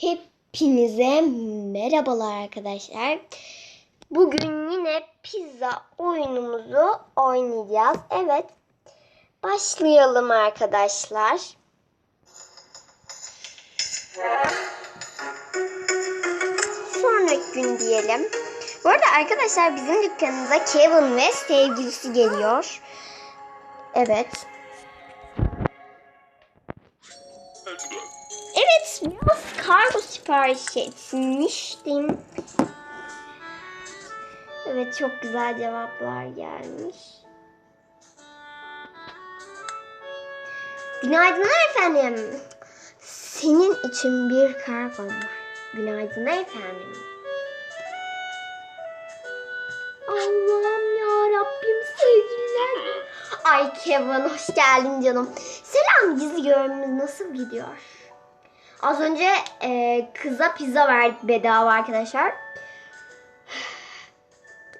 Hepinize merhabalar arkadaşlar. Bugün yine pizza oyunumuzu oynayacağız. Evet. Başlayalım arkadaşlar. Sonraki gün diyelim. Bu arada arkadaşlar bizim dükkanımıza Kevin ve sevgilisi geliyor. Evet. Evet, biraz kargo sipariş etmiştim. Evet, çok güzel cevaplar gelmiş. Günaydınlar efendim. Senin için bir kargom var. Günaydınlar efendim. Sevgililer. Ay Kevin hoş geldin canım. Selam gizli görevimiz nasıl gidiyor? Az önce e, kıza pizza verdik bedava arkadaşlar.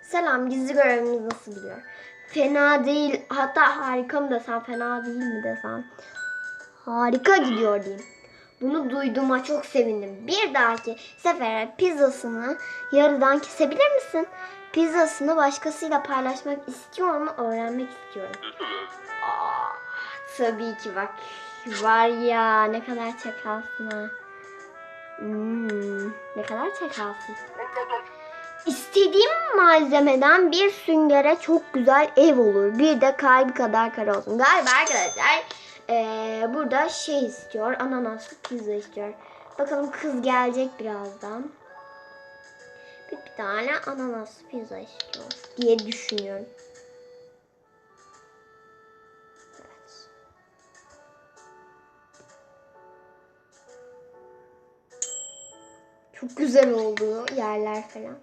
Selam gizli görevimiz nasıl gidiyor? Fena değil. Hatta harika mı desem fena değil mi desem. Harika gidiyor diyeyim. Bunu duyduğuma çok sevindim. Bir dahaki sefere pizzasını yarıdan kesebilir misin? Pizzasını başkasıyla paylaşmak istiyor mu öğrenmek istiyorum. Aa, tabii ki bak. Var ya ne kadar çakalsın ha. Hmm, ne kadar çakalsın. İstediğim malzemeden bir süngere çok güzel ev olur. Bir de kalbi kadar kara olsun. Galiba arkadaşlar eee, burada şey istiyor. Ananaslı pizza istiyor. Bakalım kız gelecek birazdan. Bir, tane ananaslı pizza istiyor diye düşünüyorum. Evet. Çok güzel oldu yerler falan.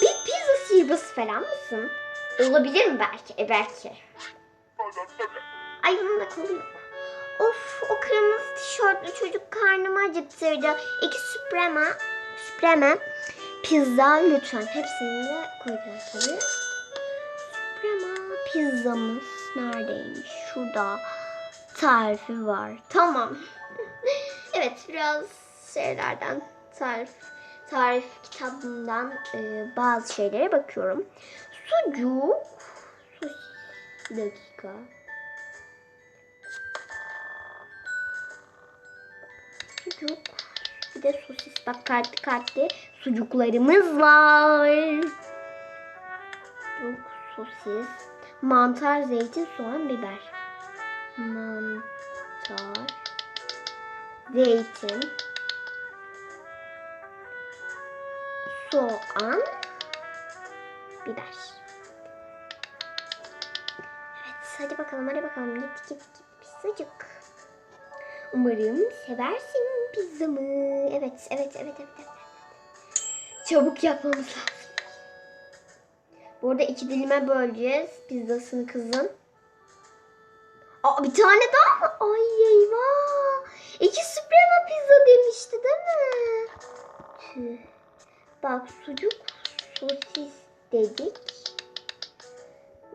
Bir pizza sihirbazı falan mısın? Olabilir mi belki? E belki. Ay bunun da kolu yok. Of o kırmızı tişörtlü çocuk karnımı acıktırdı. İki süprema, süpreme pizza lütfen. Hepsini de koyacağız tabii. Süprema pizzamız neredeymiş? Şurada tarifi var. Tamam. evet biraz şeylerden tarif tarif kitabından e, bazı şeylere bakıyorum. Sucuk. Sus. Dakika. Sucuk. Bir de sosis. Bak kalpli kalpli sucuklarımız var. Sucuk, sosis. Mantar, zeytin, soğan, biber. Mantar. Zeytin. Soğan. Biber. Evet hadi bakalım hadi bakalım git git git pizzacık. Umarım seversin pizzamı. Evet evet evet evet. evet. Çabuk yapmamız lazım. Bu arada iki dilime böleceğiz pizzasını kızın. Aa bir tane daha mı? Ay eyvah. İki suprema pizza demişti değil mi? Bak sucuk sosis dedik.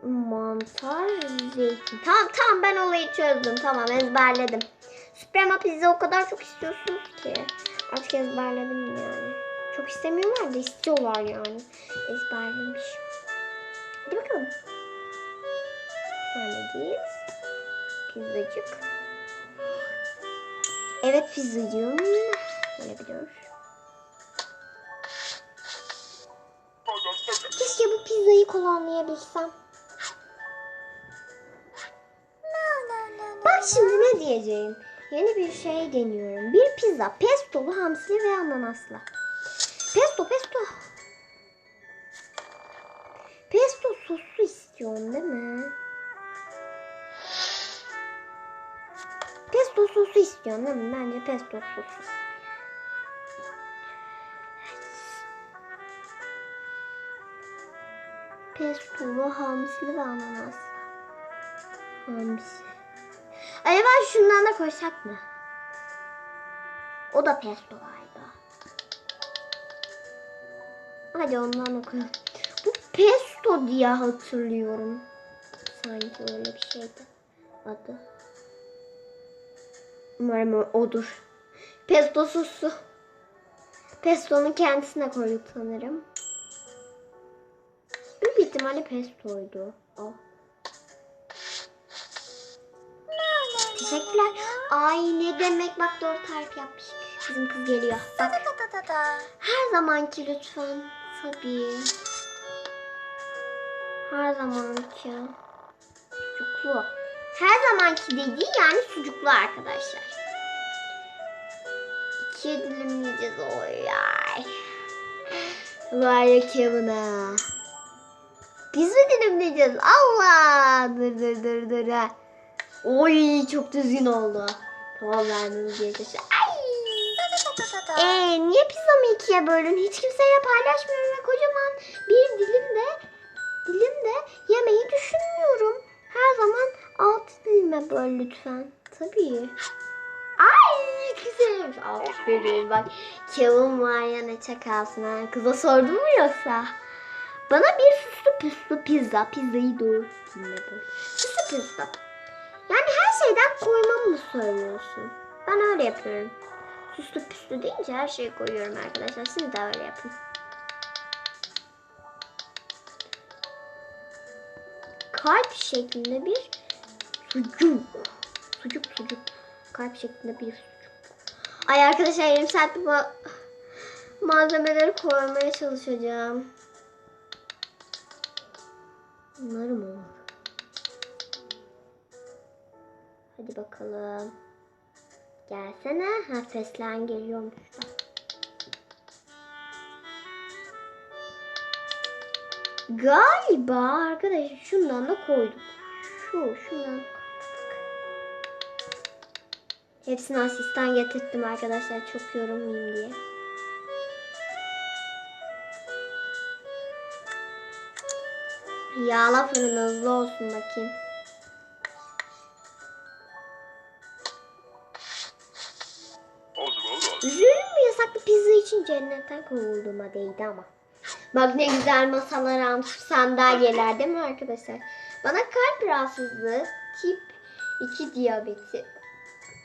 Mantar, zeytin. Tamam tamam ben olayı çözdüm. Tamam ezberledim. Suprema pizza o kadar çok istiyorsunuz ki. Artık ezberledim yani. Çok istemiyorlar da istiyorlar yani. Ezberlemiş. Hadi bakalım. Git. Pizzacık. Evet pizzacığım. Gelebiliyor. Keşke bu pizzayı kullanmayabilsem. Bak şimdi ne diyeceğim. Yeni bir şey deniyorum. Bir pizza pestolu, hamsili ve ananaslı. Pesto, pesto. Pesto soslu istiyorum değil mi? Pesto sosu istiyorum değil mi? Bence pesto sosu. Pestolu, hamsili ve ananaslı. Hamsi. Acaba şundan da koysak mı? O da pesto galiba. Hadi ondan da koyalım. Bu pesto diye hatırlıyorum. Sanki öyle bir şeydi adı. Umarım o- odur. Pesto sosu. Pesto'nun kendisine koyduk sanırım. Büyük ihtimalle pestoydu. Al. Teşekkürler. Ay ne demek bak doğru tarif yapmış. Bizim kız geliyor. Bak her zamanki lütfen. Tabii. Her zamanki. Sucuklu. Her zamanki dediği yani sucuklu arkadaşlar. İkiye dilimleyeceğiz. Oy ay. Var ya Kevin'a. Biz mi dilimleyeceğiz? Allah. Dur dur dur dur. Oy çok düzgün oldu. Tamam vermemiz gerekiyor. Ay. Ee, niye pizzamı ikiye böldün? Hiç kimseyle paylaşmıyorum ve kocaman bir dilim de dilim de yemeyi düşünmüyorum. Her zaman altı dilime böl lütfen. Tabii. Ay güzelmiş. Aferin bak. Kevin var ya ne çakalsın ha. Kıza sordun mu yoksa? Bana bir süslü püslü pizza. Pizzayı doğru dilime böl. Süslü pizza. Şeyden koymamı mı söylüyorsun? Ben öyle yapıyorum. Süslü püslü deyince her şeyi koyuyorum arkadaşlar. Siz de öyle yapın. Kalp şeklinde bir sucuk. Sucuk sucuk. Kalp şeklinde bir sucuk. Ay arkadaşlar yarım saat ma malzemeleri koymaya çalışacağım. Umarım olur. Hadi bakalım. Gelsene. Ha fesleğen geliyormuş. Galiba arkadaşlar şundan da koyduk. Şu şundan koyduk. Hepsini asistan getirttim arkadaşlar çok yorulmayayım diye. Yağla fırın hızlı olsun bakayım. Cennetten kovulduğuma değdi ama. Bak ne güzel masalar almış sandalyeler değil mi arkadaşlar? Bana kalp rahatsızlığı, tip 2 diyabeti,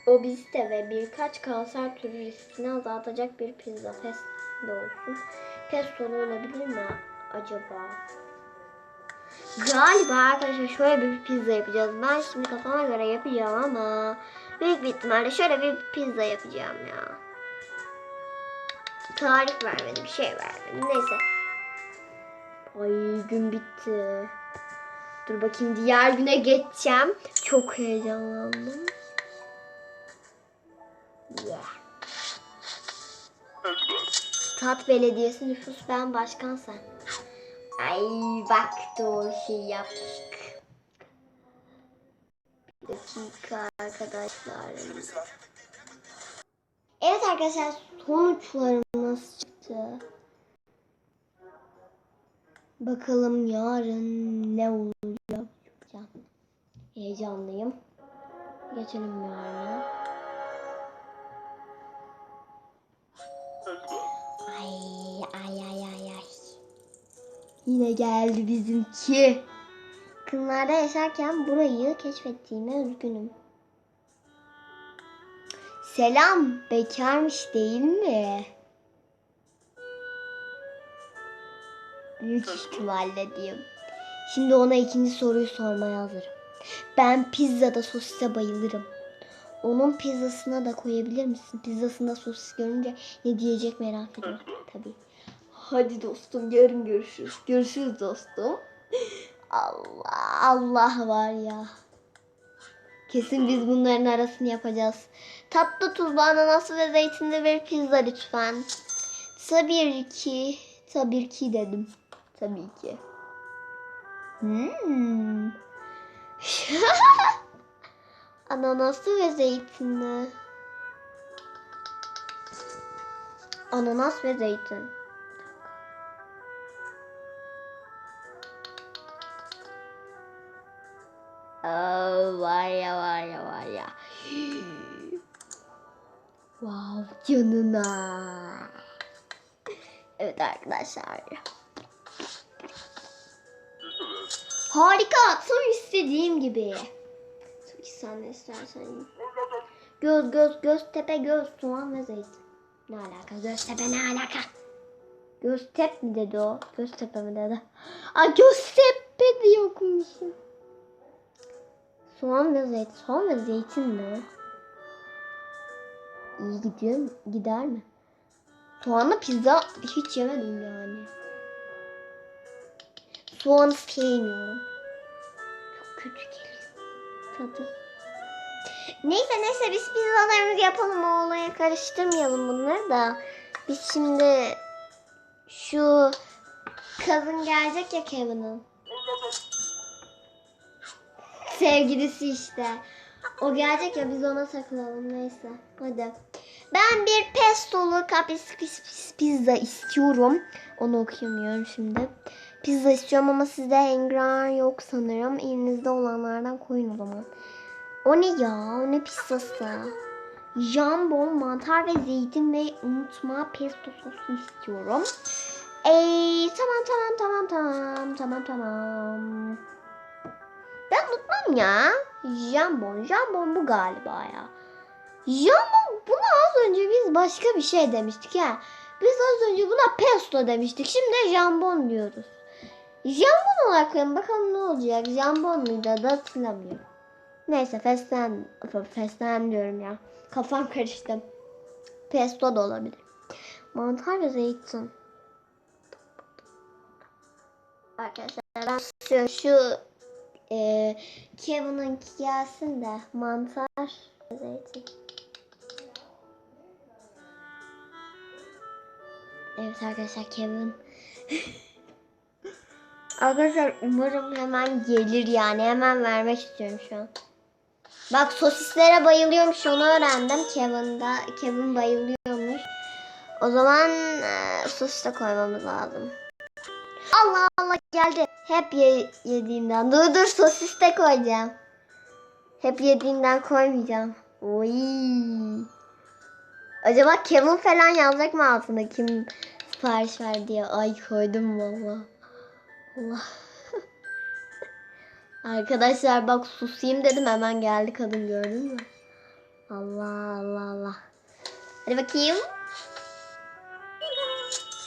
obezite ve birkaç kanser türü riskini azaltacak bir pizza pesto olsun. Pestolu olabilir mi acaba? Galiba arkadaşlar şöyle bir pizza yapacağız. Ben şimdi kafama göre yapacağım ama büyük bir ihtimalle şöyle bir pizza yapacağım ya. Tarif vermedi, bir şey vermedi. Neyse. Ay gün bitti. Dur bakayım diğer güne geçeceğim. Çok heyecanlandım. Yeah. Tat Belediyesi nüfus ben başkan sen. Ay bak doğru şey yaptık. Bir dakika arkadaşlar. Evet arkadaşlar sonuçlarımız çıktı. Bakalım yarın ne olacak. Heyecanlıyım. Geçelim yarına. Ay ay ay ay ay. Yine geldi bizimki. Kınlarda yaşarken burayı keşfettiğime üzgünüm. Selam, bekarmış değil mi? Büyük ihtimalle diyeyim. Şimdi ona ikinci soruyu sormaya hazırım. Ben pizzada sosise bayılırım. Onun pizzasına da koyabilir misin? Pizzasında sosis görünce ne diyecek merak ediyorum. Tabii. Hadi dostum yarın görüşürüz. Görüşürüz dostum. Allah Allah var ya. Kesin biz bunların arasını yapacağız. Tatlı tuzlu ananaslı ve zeytinli bir pizza lütfen. Tabii ki. Tabii ki dedim. Tabii ki. Hmm. Ananaslı ve zeytinli. Ananas ve zeytin. Aa, var ya var ya var ya. Wow canına. Evet arkadaşlar. Harika. Tam istediğim gibi. Tabii ki sen de istersen. Göz göz göz tepe göz soğan ve zeytin. Ne alaka Göztepe ne alaka? Göztep mi dedi o? Göztepe mi dedi? Aa Göztepe diye okumuşum. Soğan ve zeytin. Soğan ve zeytin mi? İyi gidiyor? Gider mi? Soğanlı pizza hiç yemedim yani. Soğanı sevmiyorum. Çok kötü geliyor tadı. Neyse neyse biz pizzalarımızı yapalım o olaya karıştırmayalım bunları da. Biz şimdi şu kadın gelecek ya Kevin'in. Sevgilisi işte. O gelecek ya biz ona takılalım neyse. Hadi. Ben bir pestolu kapis pis pis pizza istiyorum. Onu okuyamıyorum şimdi. Pizza istiyorum ama sizde engrar yok sanırım. Elinizde olanlardan koyun o zaman. O ne ya? O ne pizzası? Jambon, mantar ve zeytin ve unutma pesto sosu istiyorum. Eee tamam tamam tamam tamam tamam tamam. Ben unutmam ya. Jambon, jambon bu galiba ya. Jambon buna az önce biz başka bir şey demiştik ya. Biz az önce buna pesto demiştik. Şimdi jambon diyoruz. Jambon olarak koyalım bakalım ne olacak. Jambon muydu da hatırlamıyorum. Neyse fesleğen, fesleğen diyorum ya. Kafam karıştı. Pesto da olabilir. Mantar ve zeytin. Arkadaşlar ben şu e, Kevin'ınki gelsin de mantar zeytin. Evet arkadaşlar Kevin. arkadaşlar umarım hemen gelir yani. Hemen vermek istiyorum şu an. Bak sosislere bayılıyormuş onu öğrendim. Kevin da Kevin bayılıyormuş. O zaman e, sosis de koymamız lazım. Allah Allah geldi. Hep ye- yediğimden. Dur dur sosis de koyacağım. Hep yediğimden koymayacağım. Oy. Acaba Kevin falan yazacak mı altında kim sipariş ver diye. Ay koydum valla. Allah. Arkadaşlar bak susayım dedim hemen geldi kadın gördün mü? Allah Allah Allah. Hadi bakayım.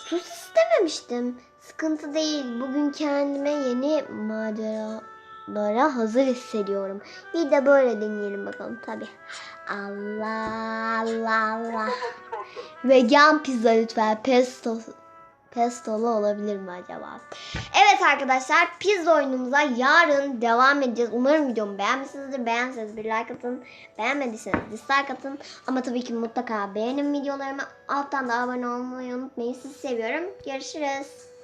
Sus istememiştim. Sıkıntı değil. Bugün kendime yeni maceralara hazır hissediyorum. Bir de böyle deneyelim bakalım tabi. Allah Allah Allah. Vegan pizza lütfen. Pesto pestolu olabilir mi acaba? Evet arkadaşlar pizza oyunumuza yarın devam edeceğiz. Umarım videomu beğenmişsinizdir. Beğenseniz bir like atın. Beğenmediyseniz dislike atın. Ama tabii ki mutlaka beğenin videolarımı. Alttan da abone olmayı unutmayın. Sizi seviyorum. Görüşürüz.